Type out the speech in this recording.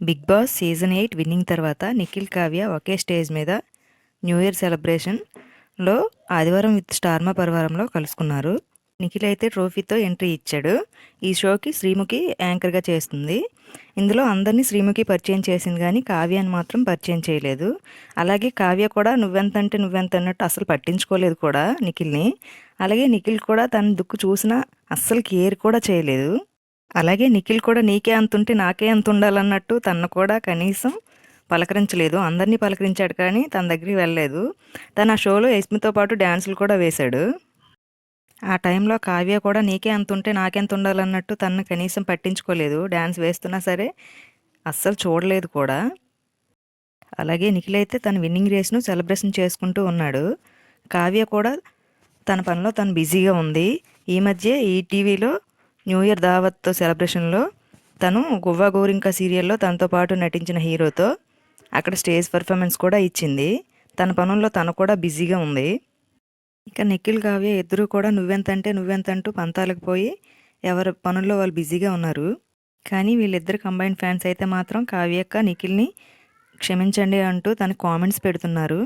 Big Boss season eight winning తర్వాత నిఖిల్ కావ్య ఒకే stage మీద న్యూ ఇయర్ సెలబ్రేషన్లో ఆదివారం విత్ స్టార్మా పరివారంలో కలుసుకున్నారు. నిఖిల్ అయితే ట్రోఫీతో ఎంట్రీ ఇచ్చాడు. ఈ షోకి శ్రీముఖి యాంకర్గా చేస్తుంది. ఇందులో అందరినీ శ్రీముఖి పరిచయం చేసింది కానీ కావ్యాన్ని మాత్రం పరిచయం చేయలేదు. అలాగే కావ్య కూడా నువ్వెంత అంటే నువ్వెంత అన్నట్టు అసలు పట్టించుకోలేదు కూడా నిఖిల్ని. అలాగే నిఖిల్ కూడా తన దుక్కు చూసినా అస్సలు కేర్ కూడా చేయలేదు. అలాగే నిఖిల్ కూడా నీకే అంతుంటే నాకే అంత ఉండాలన్నట్టు తను కూడా కనీసం పలకరించలేదు. అందరినీ పలకరించాడు కానీ తన దగ్గరికి వెళ్ళలేదు. తను ఆ షోలో యస్మితో పాటు డ్యాన్సులు కూడా వేశాడు. ఆ టైంలో కావ్య కూడా నీకే అంత ఉంటే నాకెంత ఉండాలన్నట్టు తను కనీసం పట్టించుకోలేదు. డ్యాన్స్ వేస్తున్నా సరే అస్సలు చూడలేదు కూడా. అలాగే నిఖిల్ అయితే తన విన్నింగ్ రేస్ను సెలబ్రేషన్ చేసుకుంటూ ఉన్నాడు. కావ్య కూడా తన పనిలో తను బిజీగా ఉంది. ఈ మధ్య ఈ టీవీలో న్యూ ఇయర్ దావత్ సెలబ్రేషన్లో తను గువ్వా గోరింక సీరియల్లో తనతో పాటు నటించిన హీరోతో అక్కడ స్టేజ్ పర్ఫార్మెన్స్ కూడా ఇచ్చింది. తన పనుల్లో తను కూడా బిజీగా ఉంది. ఇక నిఖిల్ కావ్య ఇద్దరు కూడా నువ్వెంతంటే నువ్వెంతంటూ పంతాలకు పోయి ఎవరి పనుల్లో వాళ్ళు బిజీగా ఉన్నారు. కానీ వీళ్ళిద్దరు కంబైన్ ఫ్యాన్స్ అయితే మాత్రం కావ్యక్క నిఖిల్ని క్షమించండి అంటూ తన కామెంట్స్ పెడుతున్నారు.